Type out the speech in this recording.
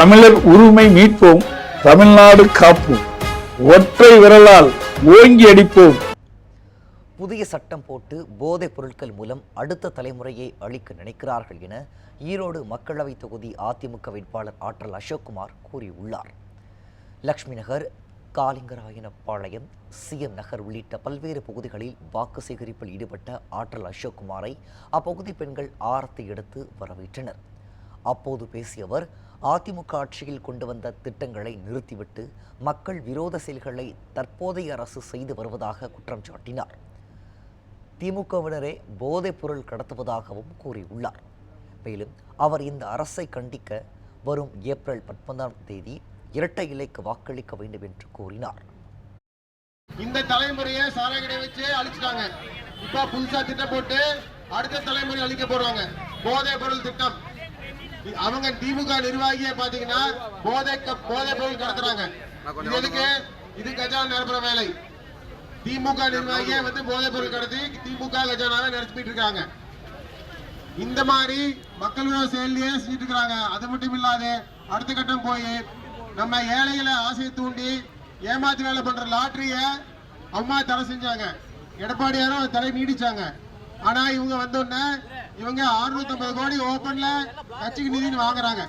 தமிழர் உரிமை மீட்போம் தமிழ்நாடு காப்போம். ஒற்றை விரலால் ஓங்கி அடிப்போம். புதிய சட்டம் போட்டு போதைப் பொருட்கள் மூலம் அடுத்த தலைமுறையை அழிக்க நினைக்கிறார்கள் என ஈரோடு மக்களவை தொகுதி அதிமுக வேட்பாளர் ஆற்றல் அசோக்குமார் கூறியுள்ளார். லக்ஷ்மி நகர் காலிங்கராயனப்பாளையம் சிஎம் நகர் உள்ளிட்ட பல்வேறு பகுதிகளில் வாக்கு சேகரிப்பில் ஈடுபட்ட ஆற்றல் அசோக்குமாரை அப்பகுதி பெண்கள் ஆரத்தை எடுத்து வரவேற்றனர். அப்போது பேசிய அவர் அதிமுக ஆட்சியில் கொண்டு வந்த திட்டங்களை நிறுத்திவிட்டு மக்கள் விரோத செயல்களை தற்போதைய அரசு செய்து வருவதாக குற்றம் சாட்டினார். திமுகவினரே போதைப் பொருள் கடத்துவதாகவும் கூறியுள்ளார். மேலும் அவர் இந்த அரசை கண்டிக்க வரும் ஏப்ரல் பத்தொன்பதாம் தேதி இரட்டை இலைக்கு வாக்களிக்க வேண்டும் என்று கூறினார். இந்த தலைமுறையை சாராய வச்சு அழிச்சிட்டாங்க. இப்ப புதுசா திட்டம் போட்டு அடுத்த தலைமுறை அழிக்க போறாங்க. போதை பொருள் திட்டம். அவங்க திமுக நிர்வாகியை பாத்தீங்கன்னா போதை க- போதை பொருள் கடத்துறாங்க. இது எதுக்கு? இது கஜா நிரப்புற வேலை. திமுக நிர்வாகியை வந்து போதை பொருள் கடத்தி திமுக கஜானாவை நடத்திட்டு இருக்காங்க. இந்த மாதிரி மக்கள் விரோத செயலையே செஞ்சுட்டு இருக்காங்க. அது மட்டும் இல்லாது அடுத்த கட்டம் போய் நம்ம ஏழைகளை ஆசையை தூண்டி ஏமாத்து வேலை பண்ற லாட்டரிய அம்மா தடை செஞ்சாங்க. எடப்பாடியாரும் தடை நீடிச்சாங்க. ஆனா இவங்க வந்தோடனே இவங்க 650 கோடி ஓபன்ல கட்சிக்கு நிதின்னு வாங்குறாங்க.